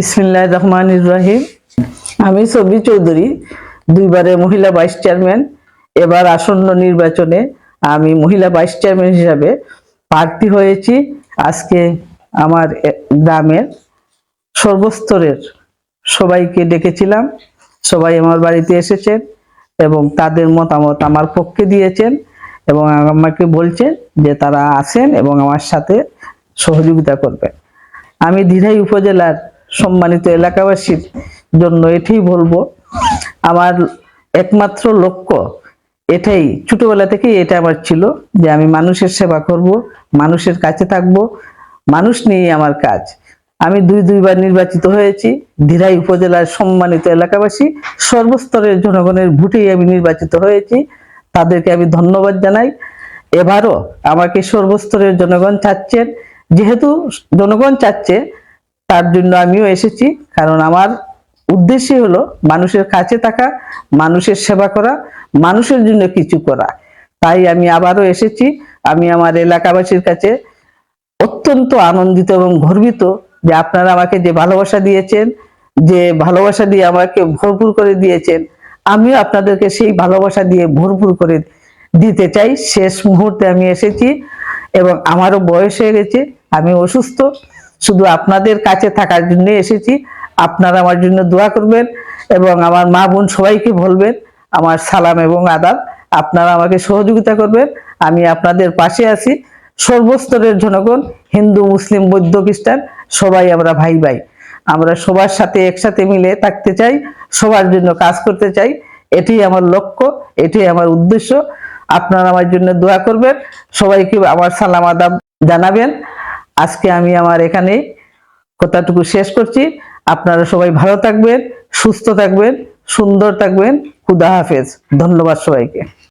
বিসমিল্লাহ রহমান ইব্রাহিম আমি সবি চৌধুরী দুইবারে মহিলা ভাইস চেয়ারম্যান। এবার আসন্ন নির্বাচনে আমি মহিলা ভাইস চেয়ারম্যান হিসাবে প্রার্থী হয়েছি। আজকে আমার গ্রামের সর্বস্তরের সবাইকে ডেকেছিলাম। সবাই আমার বাড়িতে এসেছেন এবং তাদের মতামত আমার পক্ষে দিয়েছেন এবং আমাকে বলছেন যে তারা আসেন এবং আমার সাথে সহযোগিতা করবেন। আমি দিঘাই উপজেলার সম্মানিত এলাকাবাসীর জন্য এটাই বলব। আমার একমাত্র লক্ষ্য এটাই, ছোটবেলা থেকেই এটা আমার ছিল যে আমি মানুষের সেবা করব, মানুষের কাছে থাকব, মানুষ নিয়েই আমার কাজ। আমি দুই দুইবার নির্বাচিত হয়েছি, ধীরাই উপজেলার সম্মানিত এলাকাবাসী, সর্বস্তরের জনগণের ভোটেই আমি নির্বাচিত হয়েছি, তাদেরকে আমি ধন্যবাদ জানাই। এবারও আমাকে সর্বস্তরের জনগণ চাচ্ছেন, যেহেতু জনগণ চাচ্ছে তার জন্য আমিও এসেছি। কারণ আমার উদ্দেশ্যই হলো মানুষের কাছে থাকা, মানুষের সেবা করা, মানুষের জন্য কিছু করা। তাই আমি আবারও এসেছি। আমি আমার এলাকাবাসীর কাছে অত্যন্ত আনন্দিত এবং গর্বিত যে আপনারা আমাকে যে ভালোবাসা দিয়েছেন, যে ভালোবাসা দিয়ে আমাকে ভরপুর করে দিয়েছেন, আমিও আপনাদেরকে সেই ভালোবাসা দিয়ে ভরপুর করে দিতে চাই। শেষ মুহূর্তে আমি এসেছি এবং আমারও বয়স হয়ে গেছে। আমি অসুস্থ। শুধু আপনাদের কাছে থাকার জন্য এসেছি। আপনারা আমার জন্য দোয়া করবেন এবং আমার মা বোন সবাইকে বলবেন, আমার সালাম এবং আদাব। আপনারা আমাকে সহযোগিতা করবেন। আমি আপনাদের পাশে আছি। সর্বস্তরের জনগণ, হিন্দু, মুসলিম, বৌদ্ধ, খ্রিস্টান, সবাই আমরা ভাই ভাই। আমরা সবার সাথে একসাথে মিলে থাকতে চাই, সবার জন্য কাজ করতে চাই। এটাই আমার লক্ষ্য এটাই আমার উদ্দেশ্য। আপনারা আমার জন্য দোয়া করবেন। সবাইকে আমার সালাম, আদাব জানাবেন। আজকে আমি আমার এখানে কথাটুকু শেষ করছি। আপনারা সবাই ভালো থাকবেন, সুস্থ থাকবেন, সুন্দর থাকবেন। খুদা হাফেজ। ধন্যবাদ সবাইকে।